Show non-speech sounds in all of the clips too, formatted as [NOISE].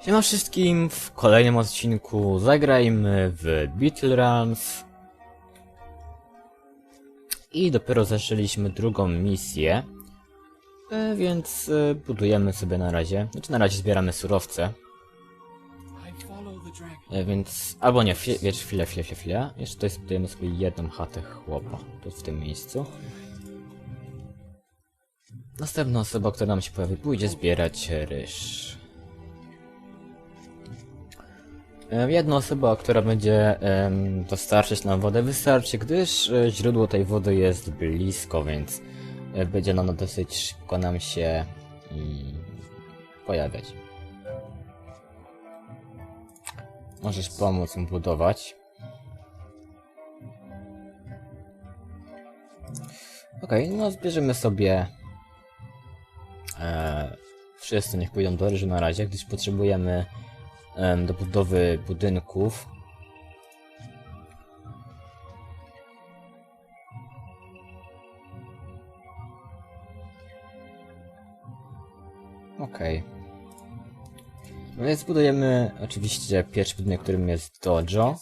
Siema wszystkim, w kolejnym odcinku zagrajmy w Beetle Runs. I dopiero zaczęliśmy drugą misję. E, więc e, budujemy sobie na razie. Znaczy na razie zbieramy surowce. E, więc... Albo nie, wiesz, chwilę, chwilę, chwilę, chwilę. Jeszcze tutaj zbudujemy sobie jedną chatę chłopa. Tu w tym miejscu. Następna osoba, która nam się pojawi, pójdzie zbierać ryż. Jedna osoba, która będzie em, dostarczyć nam wodę, wystarczy, gdyż e, źródło tej wody jest blisko, więc e, będzie ono dosyć szybko nam się mm, pojawiać. Możesz pomóc mu budować. Okej, no zbierzemy sobie. E, wszyscy niech pójdą do ryżu na razie, gdyż potrzebujemy em, do budowy budynków. Okej. No Więc budujemy oczywiście pierwszy budynek, którym jest dojo.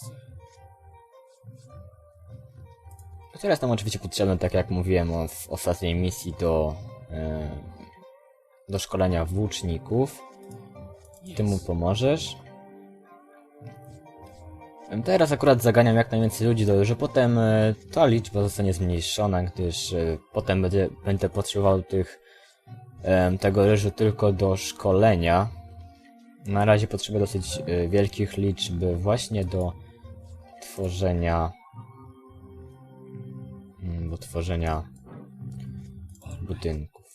Który jest nam oczywiście potrzebny, tak jak mówiłem o- w ostatniej misji, do, e, do szkolenia włóczników. Ty mu pomożesz. Teraz akurat zaganiam jak najwięcej ludzi do że potem e, ta liczba zostanie zmniejszona, gdyż e, potem będzie, będę potrzebował tych tego ryżu tylko do szkolenia. Na razie potrzebuję dosyć y, wielkich liczb właśnie do tworzenia mm, do tworzenia budynków.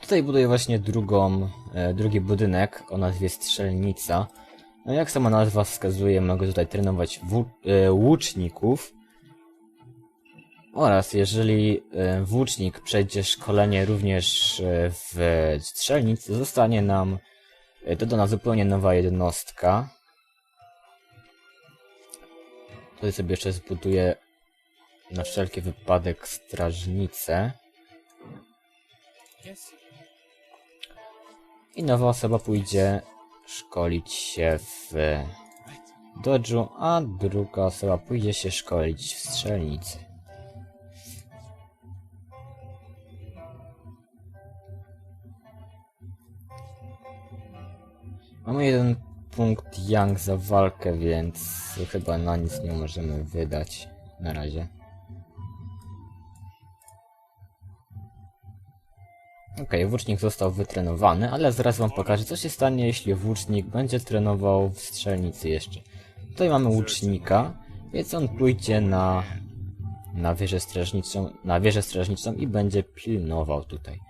Tutaj buduję właśnie drugą, e, drugi budynek o nazwie Strzelnica. No jak sama nazwa wskazuje, mogę tutaj trenować e, łuczników. Oraz jeżeli e, włócznik przejdzie szkolenie również e, w strzelnicy, zostanie nam e, dodana zupełnie nowa jednostka. Tutaj sobie jeszcze zbuduję na wszelki wypadek strażnicę. I nowa osoba pójdzie szkolić się w dodżu, a druga osoba pójdzie się szkolić w strzelnicy. Mamy jeden punkt Young za walkę, więc chyba na nic nie możemy wydać na razie. Okej, włócznik został wytrenowany, ale zaraz wam pokażę, co się stanie, jeśli włócznik będzie trenował w strzelnicy jeszcze. Tutaj mamy łucznika, więc on pójdzie na, na wieżę strażniczą, na wieżę strażniczą i będzie pilnował tutaj.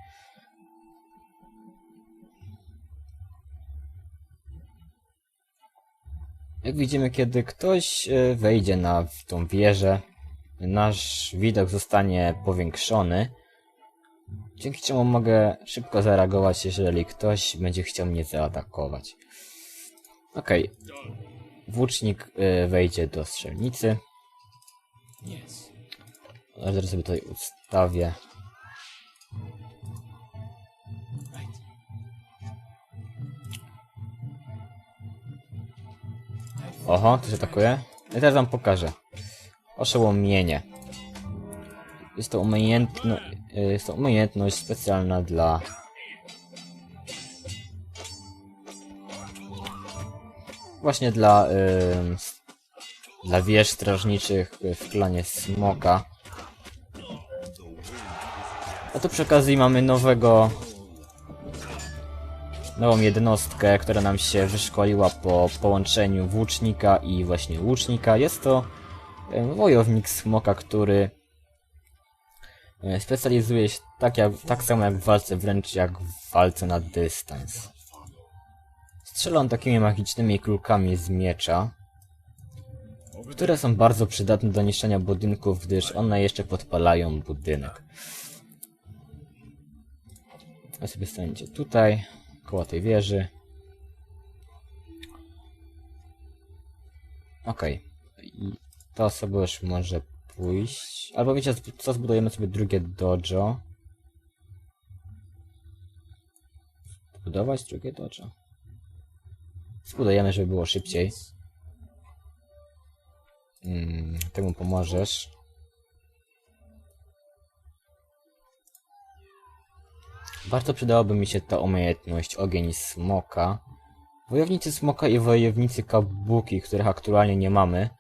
Jak widzimy, kiedy ktoś e, wejdzie na tą wieżę, nasz widok zostanie powiększony, dzięki czemu mogę szybko zareagować, jeżeli ktoś będzie chciał mnie zaatakować. Okej, włócznik y, wejdzie do strzelnicy. Zaraz sobie tutaj ustawię. Oho, to się atakuje. I teraz wam pokażę. Oszołomienie. Jest to umiejętno, y, jest to umiejętność specjalna dla właśnie dla dla wież strażniczych w klanie Smoka. A tu przy okazji mamy nowego nową jednostkę, która nam się wyszkoliła po połączeniu włócznika i właśnie łucznika. Jest to wojownik smoka, który specjalizuje się tak, jak, tak samo jak w walce wręcz jak w walce na dystans. Strzela on takimi magicznymi kulkami z miecza, które są bardzo przydatne do niszczenia budynków, gdyż one jeszcze podpalają budynek. A sobie staniecie tutaj, koło tej wieży. Okej. I ta osoba już może pójść. Albo wiecie co, zbudujemy sobie drugie dojo. zbudować drugie dojo? Zbudujemy, żeby było szybciej. Mm, temu pomożesz. Bardzo przydałaby mi się ta umiejętność ogień smoka. Wojownicy smoka i wojownicy kabuki, których aktualnie nie mamy.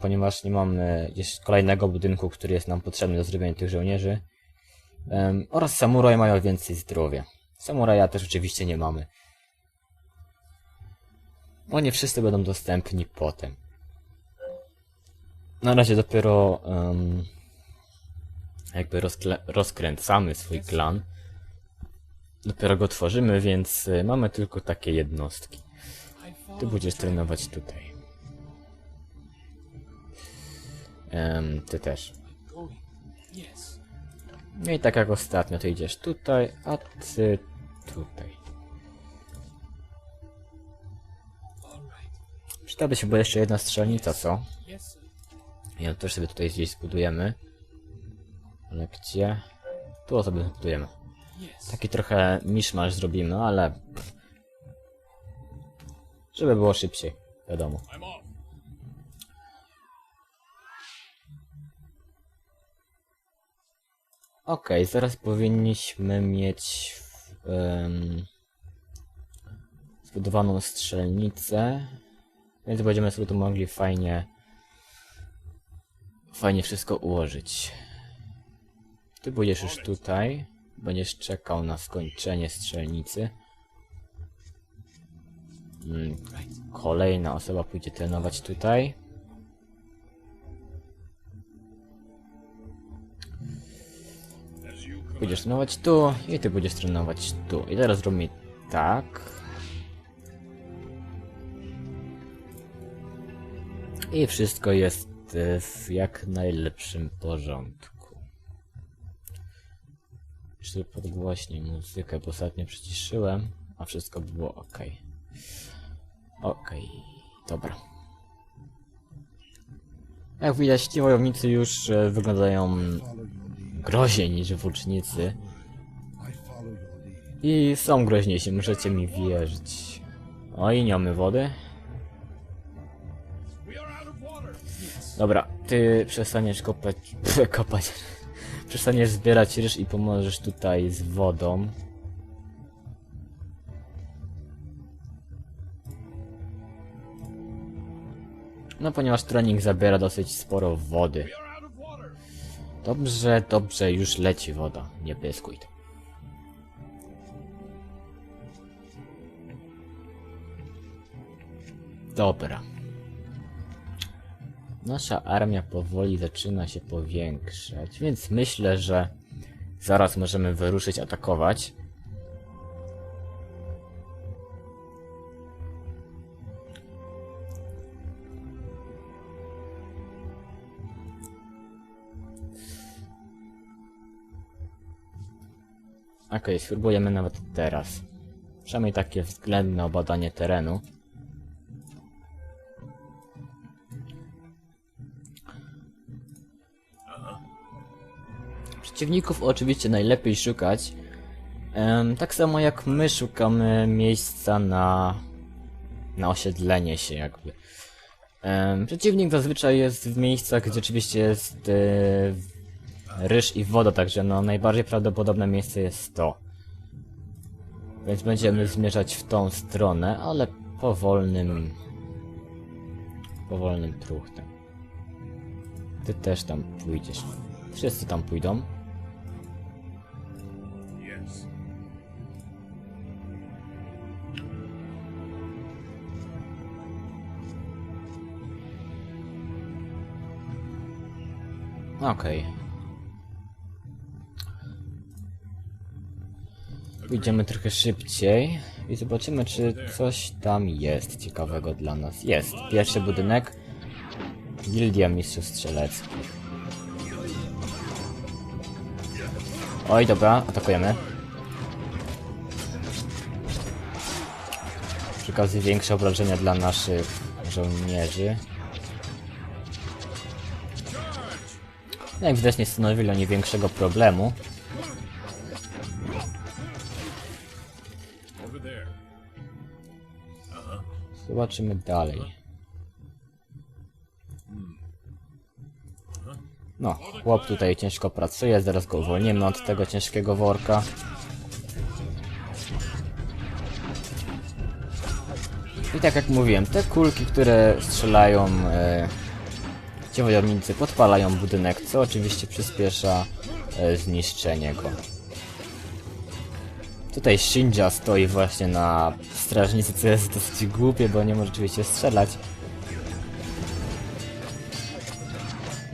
Ponieważ nie mamy jeszcze kolejnego budynku, który jest nam potrzebny do zrobienia tych żołnierzy. Oraz samuraj mają więcej zdrowia. Samuraja też oczywiście nie mamy. Oni wszyscy będą dostępni potem. Na razie dopiero em, jakby rozkręcamy swój klan. Dopiero go tworzymy, więc y, mamy tylko takie jednostki. Ty będziesz trenować tutaj. Em, ty też. No i tak jak ostatnio, ty idziesz tutaj, a ty tutaj. Przydałaby się bo jeszcze jedna strzelnica, co? Ja też sobie tutaj gdzieś zbudujemy. Ale gdzie? Tu sobie zbudujemy. Taki trochę miszmasz zrobimy, ale... Żeby było szybciej, wiadomo. Okej, zaraz powinniśmy mieć em, zbudowaną strzelnicę, więc będziemy sobie tu mogli fajnie fajnie wszystko ułożyć. Ty będziesz już tutaj, będziesz czekał na skończenie strzelnicy. Mm, Kolejna osoba pójdzie trenować tutaj. Będziesz trenować tu i ty będziesz trenować tu. I teraz zrobimy tak. I wszystko jest e, w jak najlepszym porządku. Jeszcze podgłośnię muzykę, bo ostatnio przyciszyłem, a wszystko było ok. Ok, dobra. Jak widać, ci wojownicy już e, wyglądają groźniej niż włócznicy. I są groźniejsi, możecie mi wierzyć. Oj, nie mamy wody. Dobra, ty przestaniesz kopać... [LAUGHS] kopać. Przestaniesz zbierać ryż i pomożesz tutaj z wodą. No, ponieważ trening zabiera dosyć sporo wody. Dobrze, dobrze, już leci woda. Nie pyskuj. Dobra. Nasza armia powoli zaczyna się powiększać, więc myślę, że zaraz możemy wyruszyć atakować. Okej, spróbujemy nawet teraz. Przynajmniej takie względne obadanie terenu. Przeciwników oczywiście najlepiej szukać. Em, tak samo jak my szukamy miejsca na, na osiedlenie się jakby. Em, przeciwnik zazwyczaj jest w miejscach, gdzie oczywiście jest e, ryż i woda, także no najbardziej prawdopodobne miejsce jest to. Więc będziemy zmierzać w tą stronę, ale powolnym... powolnym truchtem. Ty też tam pójdziesz. Wszyscy tam pójdą. Okej. Pójdziemy trochę szybciej i zobaczymy, czy coś tam jest ciekawego dla nas. Jest. Pierwszy budynek. Gildia Mistrzów Strzeleckich. Oj, dobra, atakujemy. Przy okazji większe obrażenia dla naszych żołnierzy. Jak widać nie stanowili oni większego problemu. Zobaczymy dalej. No, chłop tutaj ciężko pracuje, zaraz go uwolnimy od tego ciężkiego worka. I tak jak mówiłem, te kulki, które strzelają e, ci wojownicy podpalają budynek, co oczywiście przyspiesza e, zniszczenie go. Tutaj Shinja stoi właśnie na strażnicy, co jest dosyć głupie, bo nie może oczywiście strzelać.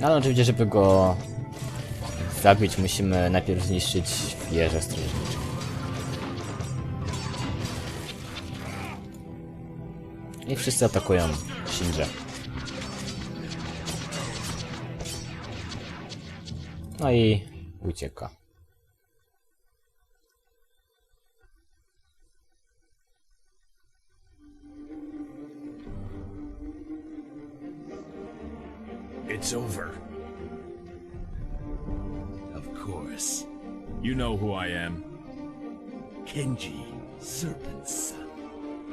No ale oczywiście, żeby go zabić, musimy najpierw zniszczyć wieżę strażniczą. I wszyscy atakują Shinja. No i ucieka. It's over. Of course. You know who I am. Kenji, Serpent's son.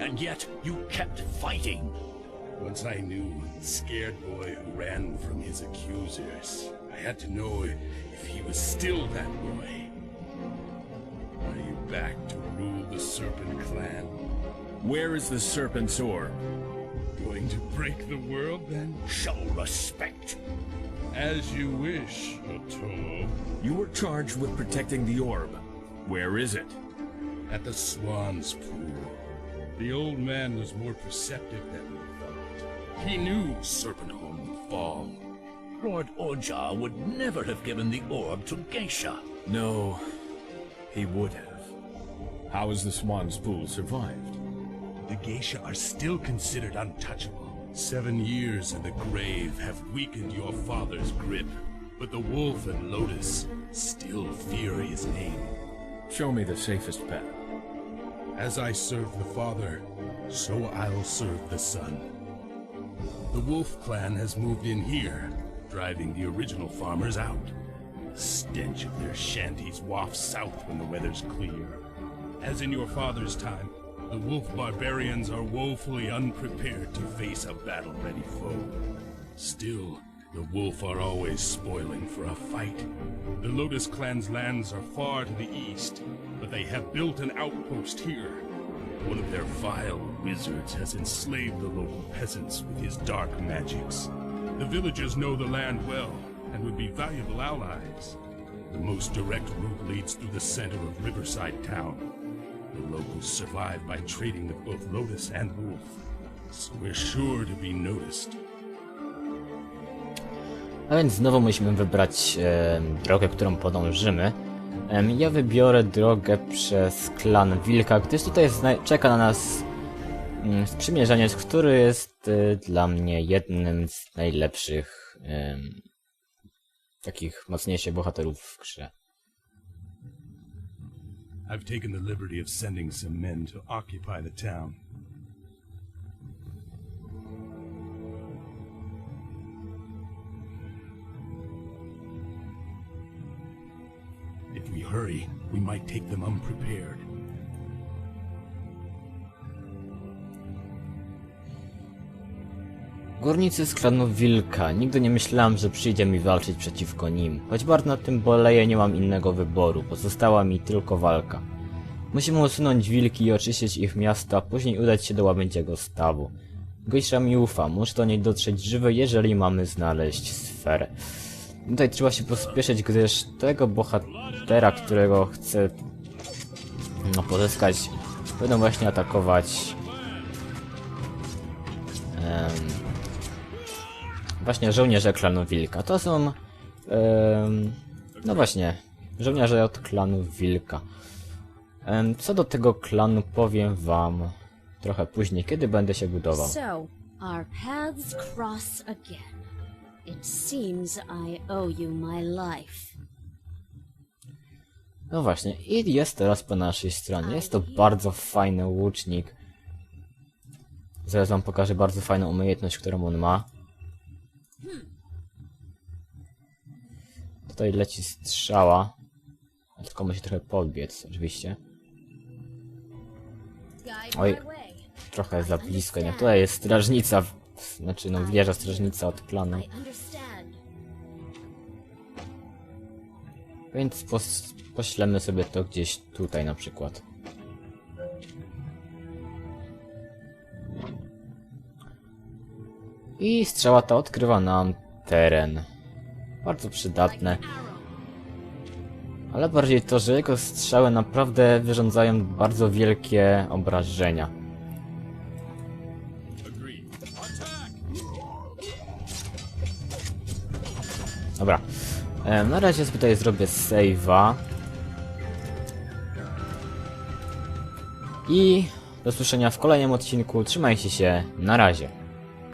And yet you kept fighting. Once I knew the scared boy who ran from his accusers, I had to know if he was still that boy. Are you back to rule the Serpent Clan? Where is the Serpent's Orb? Going to break the world then? Show respect. As you wish, Otomo. You were charged with protecting the orb. Where is it? At the Swan's Pool. The old man was more perceptive than we thought. He knew Serpentholm would fall. Lord Oja would never have given the orb to Geisha. No, he would have. How has the Swan's Pool survived? The Geisha are still considered untouchable. Seven years in the grave have weakened your father's grip, but the wolf and Lotus still fear his name. Show me the safest path. As I serve the father, so I'll serve the son. The Wolf clan has moved in here, driving the original farmers out. The stench of their shanties wafts south when the weather's clear. As in your father's time, the Wolf barbarians are woefully unprepared to face a battle-ready foe. Still, the Wolf are always spoiling for a fight. The Lotus clan's lands are far to the east, but they have built an outpost here. One of their vile wizards has enslaved the local peasants with his dark magics. The villagers know the land well and would be valuable allies. The most direct route leads through the center of Riverside Town. The locals survive by trading with both Lotus and Wolf, so we're sure to be noticed. A więc znowu musimy wybrać e, drogę, którą podążymy. Em, ja wybiorę drogę przez klan Wilka, gdyż tutaj czeka na nas mm, sprzymierzeniec, który jest e, dla mnie jednym z najlepszych em, takich mocniejszych bohaterów w grze. I've taken the liberty of sending some men to occupy the town. If we hurry, we might take them unprepared. Górnicy klanu Wilka. Nigdy nie myślałem, że przyjdzie mi walczyć przeciwko nim. Choć bardzo nad tym boleję, nie mam innego wyboru. Pozostała mi tylko walka. Musimy usunąć wilki i oczyścić ich miasto, a później udać się do łabędziego stawu. Geisha mi ufa, muszę do niej dotrzeć żywy, jeżeli mamy znaleźć sferę. Tutaj trzeba się pospieszyć, gdyż tego bohatera, którego chcę no, pozyskać, będą właśnie atakować em, właśnie żołnierze klanu Wilka. To są em, no właśnie, żołnierze od klanu Wilka. Em, co do tego klanu powiem wam trochę później, kiedy będę się budował. So, our paths cross again. It seems I owe you my life. No właśnie, i jest teraz po naszej stronie. Jest to bardzo fajny łucznik. Zaraz wam pokażę bardzo fajną umiejętność, którą on ma. Tutaj leci strzała. Tylko musi trochę podbiec, oczywiście. Oj. Trochę za blisko, nie? Tutaj jest strażnica, znaczy no wieża strażnica od understand. Więc pos poślemy sobie to gdzieś tutaj na przykład. I strzała ta odkrywa nam teren. Bardzo przydatne. Ale bardziej to, że jego strzały naprawdę wyrządzają bardzo wielkie obrażenia. Dobra. Na razie tutaj zrobię save'a. I do słyszenia w kolejnym odcinku. Trzymajcie się. Na razie.